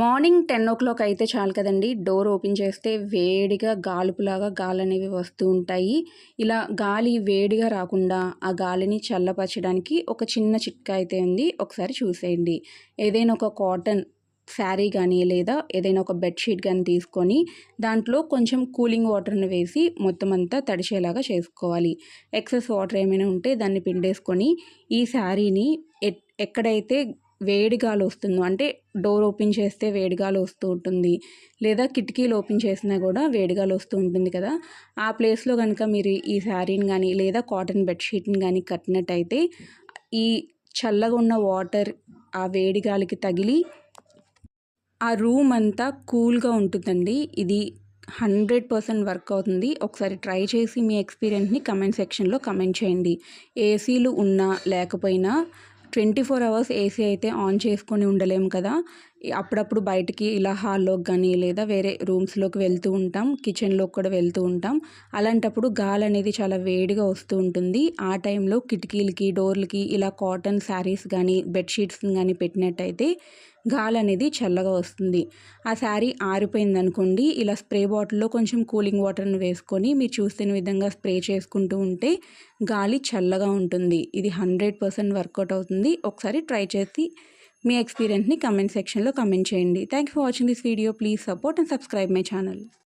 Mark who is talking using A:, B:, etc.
A: Morning ten ఓ clock అయితే చాలు కదండి. డోర్ ఓపెన్ చేస్తే వేడిగా గాలుపులాగా గాలి అనేవి వస్తూ ఉంటాయి. ఇలా గాలి వేడిగా రాకుండా ఆ గాలిని చల్లపరచడానికి ఒక చిన్న చిట్కా అయితే ఉంది. ఒకసారి చూసేయండి. ఏదైనా ఒక కాటన్ శారీ కానీ లేదా ఏదైనా ఒక బెడ్షీట్ కానీ తీసుకొని దాంట్లో కొంచెం కూలింగ్ వాటర్ని వేసి మొత్తం అంతా తడిచేలాగా చేసుకోవాలి. ఎక్సెస్ వాటర్ ఏమైనా ఉంటే దాన్ని పిండేసుకొని ఈ శారీని ఎక్కడైతే వేడిగాలి వస్తుందో అంటే డోర్ ఓపెన్ చేస్తే వేడిగాలి వస్తూ ఉంటుంది లేదా కిటికీలు ఓపెన్ చేసినా కూడా వేడిగాలి వస్తూ ఉంటుంది కదా. ఆ ప్లేస్లో కనుక మీరు ఈ శారీని కానీ లేదా కాటన్ బెడ్షీట్ని కానీ కట్టినట్టయితే ఈ చల్లగా ఉన్న వాటర్ ఆ వేడిగాలికి తగిలి ఆ రూమ్ అంతా కూల్గా ఉంటుందండి. ఇది హండ్రెడ్ పర్సెంట్ వర్క్ అవుతుంది. ఒకసారి ట్రై చేసి మీ ఎక్స్పీరియన్స్ని కమెంట్ సెక్షన్లో కమెంట్ చేయండి. ఏసీలు ఉన్నా లేకపోయినా ట్వంటీ ఫోర్ అవర్స్ ఏసీ అయితే ఆన్ చేసుకొని ఉండలేము కదా. అప్పుడప్పుడు బయటికి ఇలా హాల్లోకి కానీ లేదా వేరే రూమ్స్లోకి వెళ్తూ ఉంటాం. కిచెన్లోకి కూడా వెళ్తూ ఉంటాం. అలాంటప్పుడు గాలి అనేది చాలా వేడిగా వస్తూ ఉంటుంది. ఆ టైంలో కిటికీలకి డోర్లకి ఇలా కాటన్ శారీస్ కానీ బెడ్షీట్స్ కానీ పెట్టినట్టయితే గాలి అనేది చల్లగా వస్తుంది. ఆ శారీ ఆరిపోయింది అనుకోండి ఇలా స్ప్రే బాటిల్లో కొంచెం కూలింగ్ వాటర్ని వేసుకొని మీరు చూసిన విధంగా స్ప్రే చేసుకుంటూ ఉంటే గాలి చల్లగా ఉంటుంది. ఇది హండ్రెడ్ పర్సెంట్ వర్కౌట్ అవుతుంది. ఒకసారి ట్రై చేసి మీ ఎక్స్పీరియన్స్ని కమెంట్ సెక్షన్లో కమెంట్ చేయండి. Thank for watching this video please support and subscribe my channel